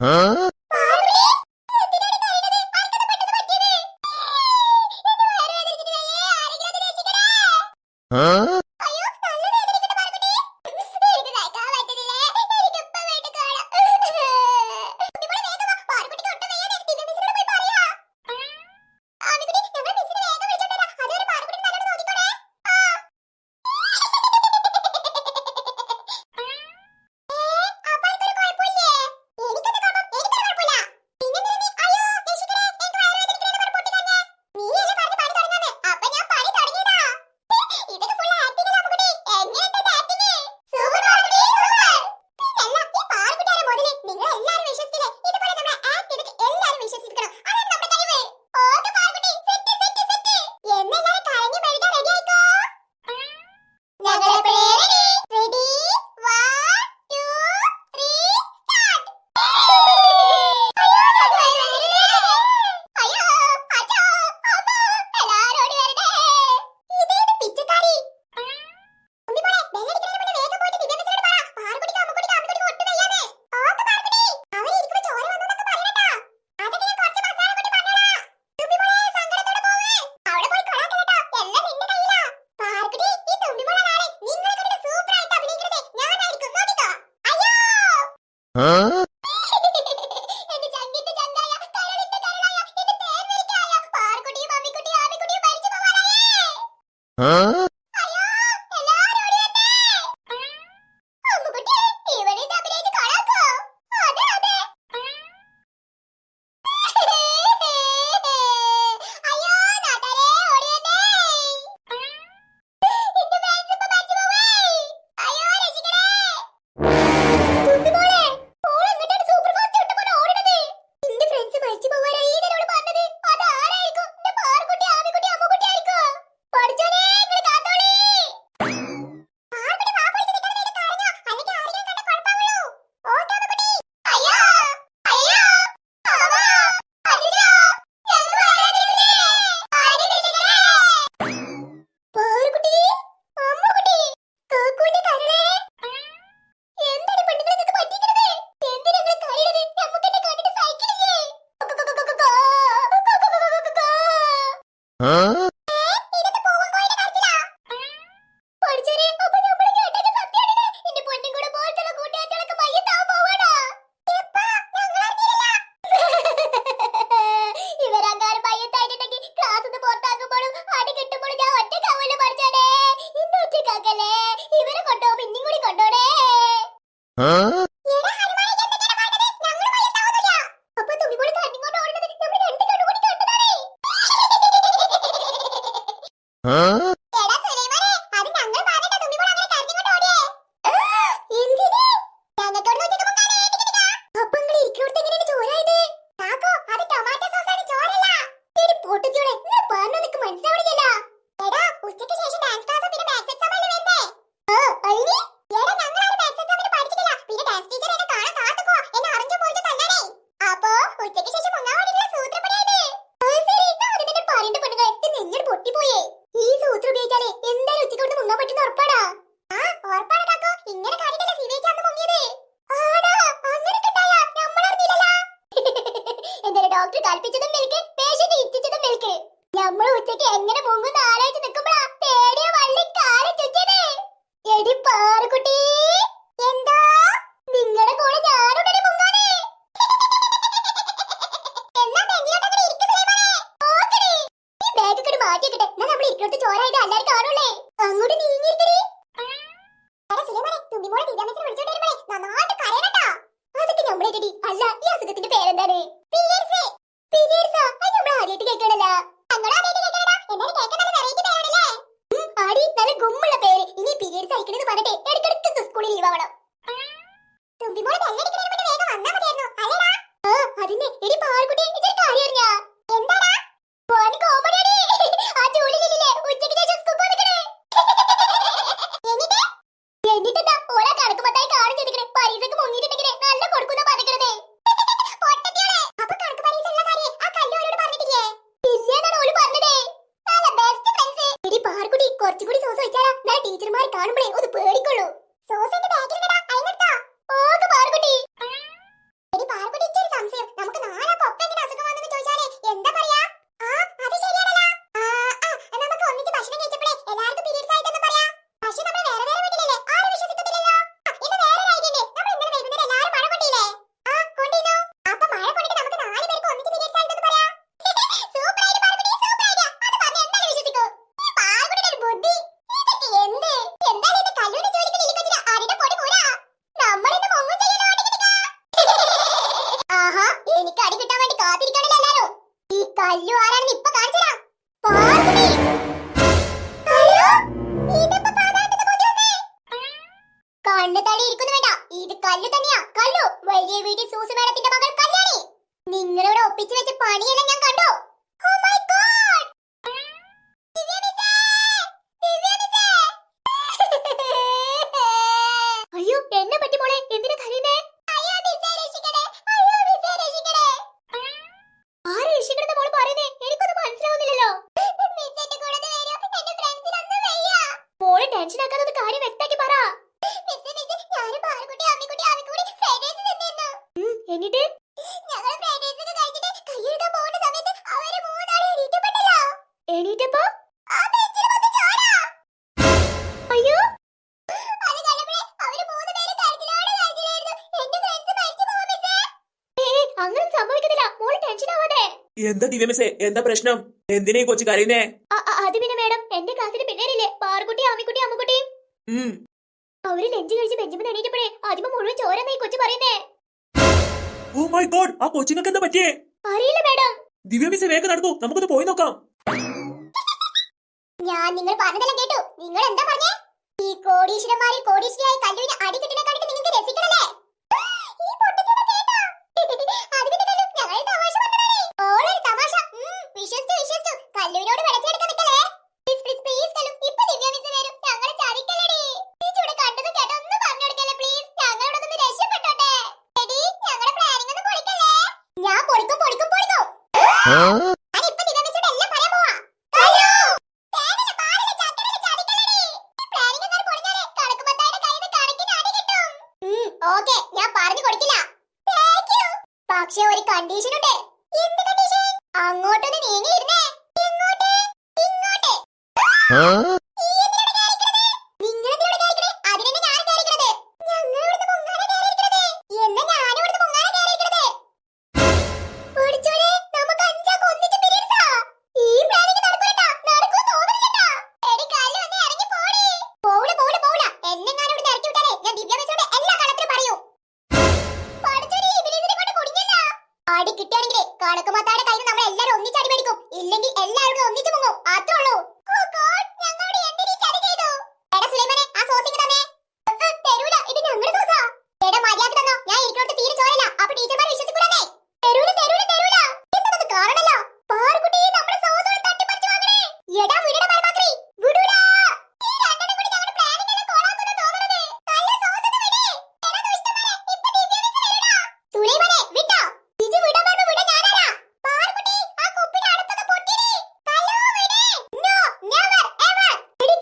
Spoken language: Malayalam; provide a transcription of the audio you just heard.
嗯。嗯。ഡോക്ടർ കൽപ്പിച്ചതും മിൽക്ക് പേഷ്യന്റ് ഇച്ഛിച്ചതും മിൽക്ക്. നമ്മൾ ഉച്ചയ്ക്ക് എങ്ങനെ പൊങ്ങുന്ന? കുറച്ചുകൂടി സോസ് വെച്ചാലാ ടീച്ചർമാർ കാണുമ്പോഴേ ഒന്ന് പേടിക്കൊള്ളൂ. വലിയ വീട്ടിൽ സൂസു മേഡത്തിന്റെ മകൾ കല്യാണി. നിങ്ങളിവിടെ ഒപ്പിച്ചു വെച്ച പണിയെല്ലാം ഞാൻ കണ്ടു. Oh അയ്യോ എന്നെ പറ്റി മോളെ? എന്തിനാ കരയുന്നേ? ടെൻഷൻ ആക്കാതെ എന്നിട്ട്? എണീറ്റപ്പോ? അയ്യോ. അങ്ങനെ സംഭവിക്കുന്നില്ല മോൾ ടെൻഷൻ ആവാതെ എന്താ ദിവ്യമിസേ എന്താ പ്രശ്നം? എന്തിനേ കൊച്ചു കരയുന്നേ? അത് പിന്നെ മേഡം എന്റെ ക്ലാസ്സിലെ പിള്ളേരില്ലേ പാറുകുട്ടി ആമിക്കുട്ടി അമ്മുക്കുട്ടി അവർ ലഞ്ച് കഴിച്ച് ബെഞ്ചിമൻ എണീറ്റപ്പോഴേ അതിമ മുഴുവൻ ചോരെന്നായി കൊച്ചു പറയുന്നേ. ഓ മൈ ഗോഡ് ആ കൊച്ചിനൊക്കെ എന്താ പറ്റിയേ? അറിയില്ല മാഡം. ദിവ്യ മിസ് വേഗം നടന്നു നമുക്കൊന്ന് പോയി നോക്കാം. ഞാൻ നിങ്ങൾ പറഞ്ഞതെല്ലാം കേട്ടു. നിങ്ങൾ എന്താ ഓക്കെ ഞാൻ പറഞ്ഞു കൊടുക്കില്ല. പക്ഷെ ഒരു കണ്ടീഷൻ ഉണ്ട്. എന്ത് കണ്ടീഷൻ അങ്ങോട്ടൊന്ന് നീങ്ങിയിരുന്നേ. ഇങ്ങോട്ട് ഇങ്ങോട്ട്. എടാ വിടടാ പരമാക്രി വിടുടാ. ഈ രണ്ടെണ്ണം കൂടി ഞങ്ങളുടെ പ്ലാനിങ്ങനെ കോളാക്കുന്നു തോന്നണത് നല്ല സോസൊക്കെ വിടേ. എടാ ദുഷ്ടമാരെ ഇപ്പൊ ദിവ്യാനൊക്കെ വരടാ സുലൈമാനെ വിട്ടോ? ജിജി വിടാൻ പറഞ്ഞു വിടാൻ ഞാനാരാ? പാറുകുട്ടി ആ കുപ്പിയുടെ അടുത്തൊക്കെ പൊട്ടിടി. കല്ലോ വിടേ. നോ നെവർ എവർ എടി